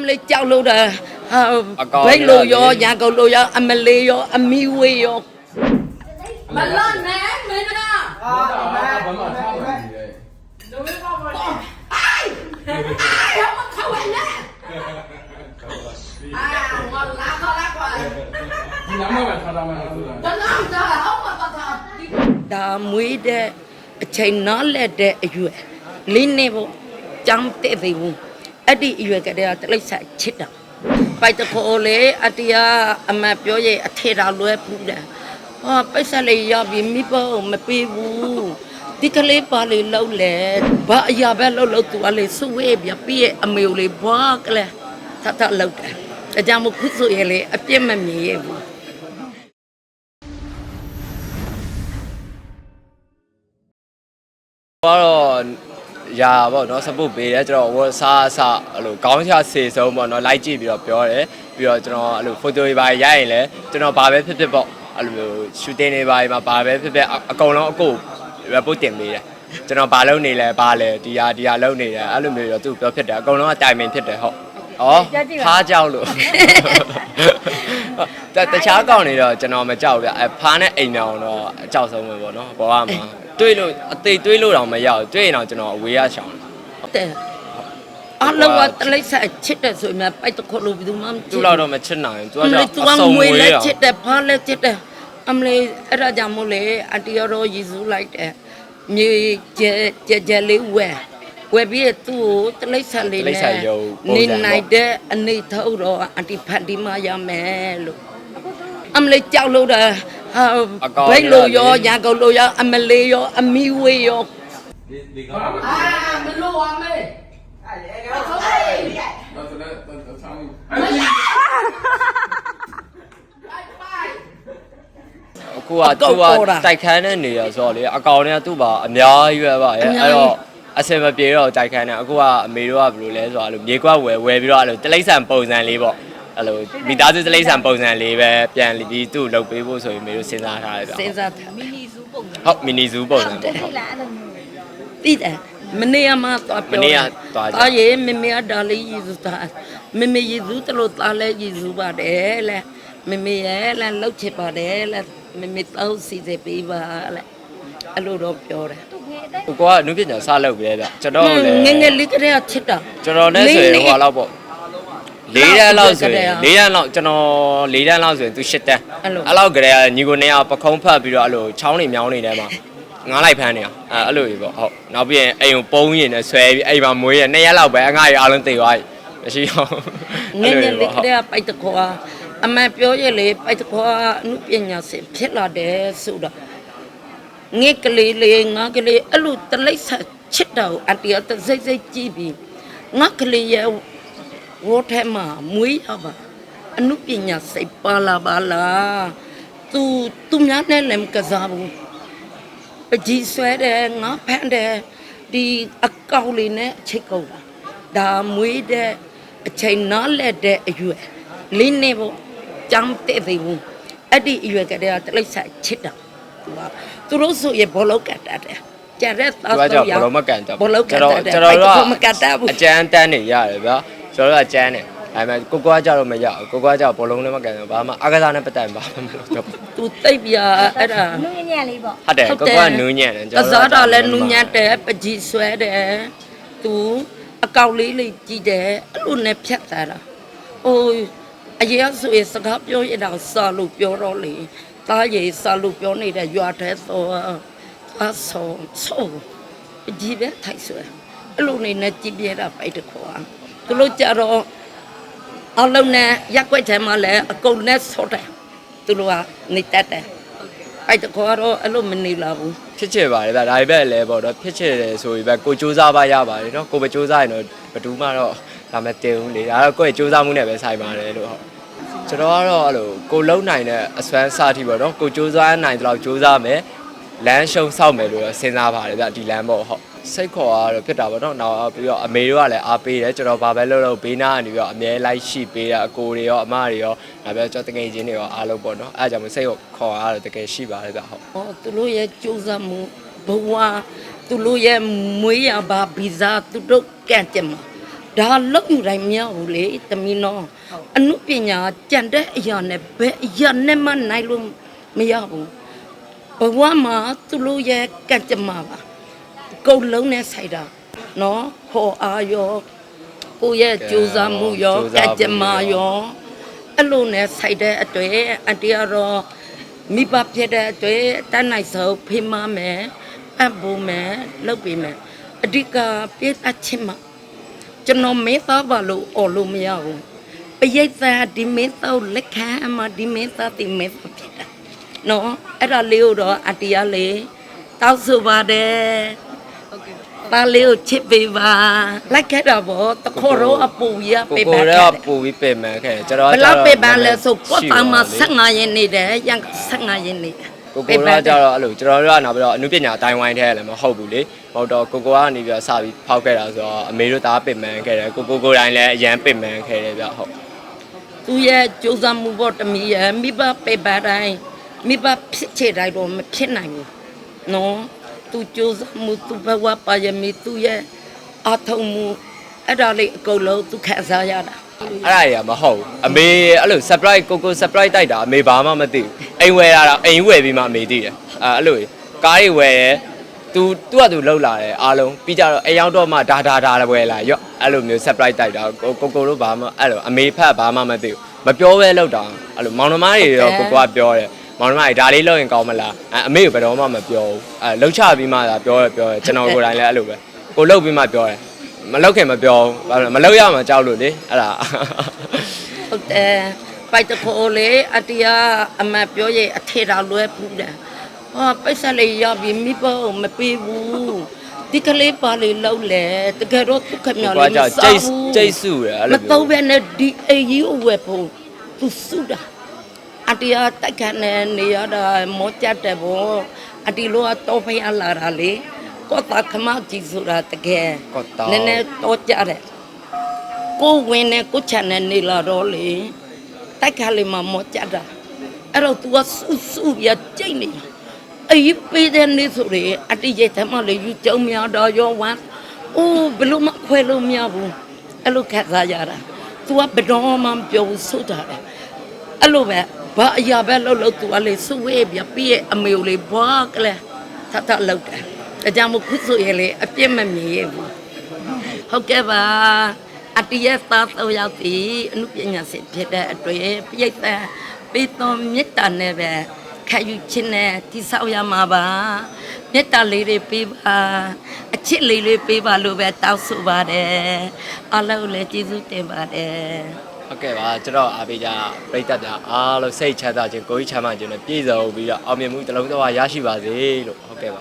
မလေးကြောက်လို့တာဟာအကောင်ဘိတ်လို့ရောရလေညာကုန်လို့ရောအမလေးရောအမီဝေးရောမလာနဲ့မင်းနာအာမဘာမှထားပါဘူးလေရမခဝဲနဲ့အာမလာခလာကွာဒီနာမကထားတာမှလားဆိုတာတနာတာဟောမပါတာဒါမွေးတဲ့အချိန်နားလက်တဲ့အရွယ်လေးနေဖို့ကြမ်းတဲ့သေးဘူး အဲ့ဒီအရွယ်ကတည်းကတလိမ့်ဆက်ချစ်တာပိုက်တခေါ်လေအတရာအမတ်ပြောရဲ့အထေတာလွဲပူးတယ်ဟာပိတ်ဆက်လေးရပြီမိဖို့မပေးဘူးဒီကလေးပါလေလောက်လေဘာအရာပဲလောက်လောက်သူကလေစုဝေးပြပြည့်အမေကိုလေဘွားကလေးသတ်သတ်လောက်တယ်ဒါကြောင့်မို့ခုဆိုရင်လေအပြစ်မမြင်ရဘူးကတော့ ရာပေါ့နော် support ပေးတယ်ကျွန်တော်ဝတ်စားအစအဲ့လိုကောင်းချစေဆုံးပေါ့နော်လိုက်ကြည့်ပြီးတော့ပြောတယ်ပြီးတော့ကျွန်တော်အဲ့လို photo တွေပါရရင်လည်းကျွန်တော်ဘာပဲဖြစ်ဖြစ်ပေါ့အဲ့လို shooting တွေပါမှာဘာပဲဖြစ်ဖြစ်အအကုန်လုံးအကို report တင်ပေးတယ်ကျွန်တော်ဘာလုပ်နေလဲဘာလဲဒီဟာဒီဟာလုပ်နေတယ်အဲ့လိုမျိုးတော့သူပြောဖြစ်တယ်အကုန်လုံးကတိုင်ပင်ဖြစ်တယ်ဟုတ်ဩဖားကြောက်လို့ တတခြားကောင်နေတော့ကျွန်တော်မကြောက်ဘူးဗျအဲဖားနဲ့အိမ်မြောင်တော့အကြောက်ဆုံးပဲပေါ့နော်ဘောကမှာတွေးလို့အသေးတွေးလို့တော့မရောက်တွေးရင်တော့ကျွန်တော်အဝေးရရှောင်တယ်တဲ့အလုံးကတလိမ့်ဆက်ချစ်တယ်ဆိုရင်ပိုက်တခေါ်လို့ဘယ်သူမှမချစ်သူ့လောက်တော့မချစ်နိုင်ဘူးသူကအမကြောလေးင့်သူကအစုံငွေဝေးလက်တော့ချစ်တယ်ဖားလက်ချစ်တယ်အမလေးအဲ့ဒါကြောင့်မို့လေအတရတော်ယေရှုလိုက်တယ်မြေကျဲကျဲကျဲလေးဝဲ ဝဲပြီးသူ့ကိုတလိမ့်ဆက်လေးနဲ့နေနိုင်တဲ့အနေထုတ်တော့အတိဖတ်ဒီမှရမယ်လို့အမလေးကြောက်လို့တာဟာဘိတ်လို့ရောညာကုန်လို့ရောအမလေးရောအမီဝေးရောအာမလို့အမေအဲ့ဒါဟုတ်ကဲ့တော့လည်းတော့ဆောင်းအခုကသူကတိုက်ခန်းနဲ့နေရဆိုတော့လေအကောင်တွေကသူ့ပါအများကြီးပဲပါရဲ့အဲ့တော့ အစင်မပြေတော့တိုက်ခန်းနဲ့အခုကအမေတို့ကဘယ်လိုလဲဆိုတော့အဲ့လိုမြေကွက်ဝယ်ဝယ်ပြီးတော့အဲ့လိုတလိမ့်ဆန်ပုံစံလေးပေါ့အဲ့လိုမိသားစုတလိမ့်ဆန်ပုံစံလေးပဲပြန်ပြီးသူ့လုပ်ပေးဖို့ဆိုရင်မေတို့စဉ်းစားထားတယ်ဗျစဉ်းစားတယ်ဟုတ်မီနီဇူးပုံစံပေါ့ဟုတ်သိတယ်မနေ့ကမှသွားပြောမနေ့ကသွားကြသွားရေမမေကဒါလေးယေစုသားမမေယေစုတလို့သားလဲယေစုပါတယ်လေမမေရဲ့လဲလှုပ်ချစ်ပါတယ်လေမမေတောက်စီစေပေးပါလေအဲ့လိုတော့ပြောတယ် ကိုကအနုပညာစလုပ်ပြီလေဗျကျွန်တော်လည်းငယ်ငယ်လေးကတည်းကချစ်တာကျွန်တော်နဲ့ဆိုရင်ဟိုလောက်ပေါ့၄တန်းလောက်ဆိုရင်၄တန်းလောက်ကျွန်တော်၄တန်းလောက်ဆိုရင်သူ၈တန်းအဲ့လောက်ကလေးကညီကိုနေအောင်ပခုံးဖတ်ပြီးတော့အဲ့လိုချောင်းနေမြောင်းနေတယ်မှာငားလိုက်ဖမ်းနေအောင်အဲ့အဲ့လိုကြီးပေါ့ဟုတ်နောက်ပြီးရင်အိမ်ကိုပုံးရင်နဲ့ဆွဲပြီးအိမ်မှာမွေးရနှစ်ရက်လောက်ပဲအငါရအားလုံးတေသွားပြီမရှိအောင်ငယ်ငယ်လေးကတည်းကပိုက်တခွာအမန်ပြောရလေပိုက်တခွာအမှုပညာရှင်ဖြစ်လာတယ်ဆိုတော့ ငယ်ကလေးလေးငါကလေးအဲ့လိုတလိမ့်ဆက်ချစ်တော့အတရတစိတ်စိတ်ကြည့်ပြီးငါကလေးရဲ့ဝတ်ထဲမှာမွေးရပါအမှုပညာစိတ်ပါလာပါလားသူသူများနဲ့လည်းမကစားဘူးပကြီးဆွဲတယ်ငါဖမ်းတယ်ဒီအကောက်လေးနဲ့အချိတ်ကုန်တာဒါမွေးတဲ့အချိန်နားလက်တဲ့အရွယ်လေးနေဖို့ကြမ်းတဲ့သေးဘူးအဲ့ဒီအရွယ်ကတည်းကတလိမ့်ဆက်ချစ်တာ သူကသူတို့ဆိုရင်ဘောလောက်ကတ်တယ်ကြက်တဲ့သားသူကကြောဆိုင့်ဘလုံးမကန်တော့ဘောလောက်ကတ်ကျွန်တယ်တော်ကျွန်တော်တို့မကတ်တာဘူးအကျန်းတန်းနေရတယ်ဗျာကျွန်တော်တို့အကျန်းနေဒါပေမဲ့ကိုကွာကြတော့မရဘူးကိုကွာကြဘလုံးလည်းမကန်တော့ဘာမှအကစားနဲ့ပတ်သက်ဘာမှမလုပ်တော့ဘူးသူတိတ်ပြအဲ့ဒါနူးညံ့လေးပေါ့ဟုတ်တယ်ကိုကွာနူးညံ့တယ်ကစားတော့လဲနူးညံ့တယ်ပကြီးဆွဲတယ်သူအကောက်လေးလေးကြည့်တယ်အဲ့လိုနဲ့ဖြတ်သွားတာအိုးအရေးဆိုရင်စကားပြောရတာစာလို့ပြောတော့လေ တားရီစာလို့ပြောနေတဲ့ရွာထဲဆိုအဆောဆောပကြီးပဲထိုက်ဆွဲအဲ့လိုနေနဲ့ကြည့်ပြတာပိုက်တခွာသူတို့ကြတော့အလုံးနဲ့ရက်ွက်ထဲမှာလဲအကုန်နဲ့ဆော့တယ်သူတို့ကနေတတ်တယ်ပိုက်တခွာတော့အဲ့လိုမနေလာဘူးဖြစ်ချင်ပါတယ်ဗျာဒါပေမဲ့လည်းပေါ့နော်ဖြစ်ချင်တယ်ဆိုရင်ပဲကိုစူးစမ်းပါရပါတယ်နော်ကိုမစူးစမ်းရင်တော့ဘယ်သူမှတော့ဒါမဲ့တင်ဦးလေဒါတော့ကိုယ့်ရဲ့စူးစမ်းမှုနဲ့ပဲဆိုင်ပါတယ်လို့ဟုတ် ကျွန်တော်ကတော့အဲ့လိုကိုလုံနိုင်တဲ့အစွမ်းစားတိပေါ့နော်ကိုစူးစမ်းနိုင်တဲ့လောက်စူးစမ်းမယ်လမ်းရှုံဆောက်မယ်လို့တော့စဉ်းစားပါတယ်ဗျဒီလမ်းပေါ့ဟုတ်စိတ်ခေါ်ကတော့ဖြစ်တာပေါ့နော်နောက်ပြီးတော့အမေတို့ကလည်းအားပေးတယ်ကျွန်တော်ဘာပဲလုပ်လို့ဘေးနားကနေပြီးတော့အမြဲလိုက်ရှိပေးတာအကိုတွေရောအမတွေရောနောက်ပြီးတော့ကျွန်တော်တကယ်ချင်းတွေရောအားလုံးပေါ့နော်အဲအကြောင့်မို့စိတ်ခေါ်ရတော့တကယ်ရှိပါတယ်ဗျဟုတ်။အော်သူတို့ရဲ့ကြိုးစားမှုဘဝသူတို့ရဲ့မွေးရပါဗီဇာသူတို့ကန့်ကြမှာ ဒါလောက်ယူတိုင်းမရဘူးလေတမီနော်အမှုပညာကြံတဲ့အရာနဲ့ဘယ်အရာနဲ့မှနိုင်လို့မရဘူးဘဝမှာသူတို့ရဲ့ကံကြမ္မာပါကုတ်လုံးနဲ့ဆိုင်တာနော်ခေါ်အားရောကိုယ့်ရဲ့ကြိုးစားမှုရောကံကြမ္မာရောအဲ့လိုနဲ့ဆိုင်တဲ့အတွေ့အတ္တရတော့မိဘဖြစ်တဲ့အတွက်တန်းနိုင်ဆုံးဖေးမမယ်အပ်ဖို့မယ်လုပ်ပေးမယ်အဓိကပြည့်အပ်ချင်းမှာ ကျွန်တော်မင်းသားပါလို့អော်လို့မရဘူးပရိသတ်ဒီမင်းသားကိုလက်ခံအမဒီမင်းသားဒီမင်းသားဖြစ်တာနော်အဲ့ဒါလေးကိုတော့အတရားလေးတောက်ဆိုပါတယ်ပါလေးကိုချစ်ပေးပါလိုက်ခဲ့တာဗောတခေါ်တော့အပူရကိုပေးပါကိုခဲ့တော့ပူပြီးပြင်မယ်ခဲ့တယ်ကျွန်တော်ဘကယ်လောက်ပေးပါလဲဆိုရှိကိုတောင်မှာပါလေ15ရက်နေတယ်ရန်15ရက်နေ ကိုကိုတော့ကြတော့အဲ့လိုကျွန်တော်တို့ကနောက်ပြီးတော့အနုပညာအတိုင်းဝိုင်းထဲလည်းမဟုတ်ဘူးလေဟုတ်တော့ကိုကိုကနေပြီးတော့စပြီးဖောက်ခဲ့တာဆိုတော့အမေတို့သားပင်ပန်းခဲ့တယ်ကိုကိုကိုတိုင်းလည်းအရန်ပင်ပန်းခဲ့တယ်ဗျဟုတ်သူရဲ့ကြိုးစားမှုပေါ်တမီရဲ့မိဘပေပါတိုင်းမိဘဖြစ်ချေတိုင်းတော့မဖြစ်နိုင်ဘူးနော်သူကြိုးစားမှုသူဘဝပါရမီသူရဲ့အထုံမှုအဲ့ဒါလေးအကုန်လုံးသူခံစားရတာ အဲ့ဒါတွေကမဟုတ်ဘူးအမေအဲ့လို surprise ကိုကို surprise တိုက်တာအမေဘာမှမသိဘူးအိမ်ဝယ်လာတာအိမ်ဝယ်ပြီးမှအမေသိတယ်အဲ့အဲ့လိုကားတွေဝယ်တယ်သူသူကသူလောက်လာတယ်အားလုံးပြီးကြတော့အရောက်တော့မှဒါဒါဒါလည်းဝယ်လာရော့အဲ့လိုမျိုး surprise တိုက်တာကိုကိုကိုတို့ဘာမှအဲ့လိုအမေဖတ်ဘာမှမသိဘူးမပြောပဲလောက်တာအဲ့လိုမောင်နှမတွေရောကိုကိုကပြောတယ်မောင်နှမတွေဒါလေးလောက်ရင်ကောင်းမလားအမေကဘယ်တော့မှမပြောဘူးအဲလှုပ်ချပြီးမှသာပြောရပြောရကျွန်တော်ကိုယ်တိုင်လည်းအဲ့လိုပဲကိုလှုပ်ပြီးမှပြောတယ် မလှုပ်ခင်မပြောဘူးဘာလို့လဲမလှုပ်ရမှကြောက်လို့လေအဲ့ဒါဟုတ်တယ်ပိုက်တခိုးလေအတရားအမတ်ပြောရဲ့အထေတော်လွဲပူးတယ်ဟောပိတ်ဆက်လေးရပြီးမိဘကိုမပေးဘူးဒီကလေးပါလေလောက်လေတကယ်တော့ဒုက္ခမြော်ကွာလေးမကြောက်စားကျိတ်ဘူးကျိတ်စုတယ်အဲ့မလိုတော့ဘဲနဲ့ဒီအေးကြီးကိုဝယ်ဖို့သူစုတာအတရားတိုက်ခနဲ့နေရတာမောကြတယ်ဗောအတီလိုကတော့ဖျားလာတာလေ ကိုတာခမကြီးဆိုတာတကယ် ကောတာ နည်းနည်းတော့ကြတယ်ကိုဝင်နဲ့ကိုချန်နဲ့နေလာတော့လေတိုက်ခလေးမှာမောကြတာအဲ့တော့ तू ကဆူဆူရကြိတ်နေတာအေးပေးတဲ့နေဆိုလေအတိရဲ့တမလေးယူကြုံများတော့ရောဝမ်းအိုးဘလို့မခွဲလို့မရဘူးအဲ့လိုခက်စားရတာ तू ကဘယ်တော့မှမပြောဘူးဆိုတာလေအဲ့လိုပဲဘာအရာပဲလှုပ်လို့ तू ကလေစုဝေးပြပြီးရဲ့အမေကိုလေဘွားကလေးထထလောက်တယ် ဒါကြောင့်မို့ခုဆိုရင်လေအပြစ်မမြင်ရဘူးဟုတ်ကဲ့ပါအတရက်သားတော့ရောက်ပြီအမှုပညာရှင်ဖြစ်တဲ့အတွေ့ပြိတ္တပေတော်မေတ္တာနဲ့ပဲခံယူခြင်းနဲ့တိဆောက်ရမှာပါမေတ္တာလေးတွေပေးပါအချစ်လေးလေးပေးပါလို့ပဲတောင်းဆိုပါတယ်အားလုံးလည်းကျေးဇူးတင်ပါတယ်ဟုတ်ကဲ့ပါကျွန်တော်အားပေးကြပရိသတ်များအားလုံးစိတ်ချမ်းသာခြင်းကိုယ်ကြီးချမ်းသာခြင်းနဲ့ပြည့်စုံပြီးတော့အောင်မြင်မှုတစ်လုံးတစ်ဝါရရှိပါစေလို့ဟုတ်ကဲ့ပါ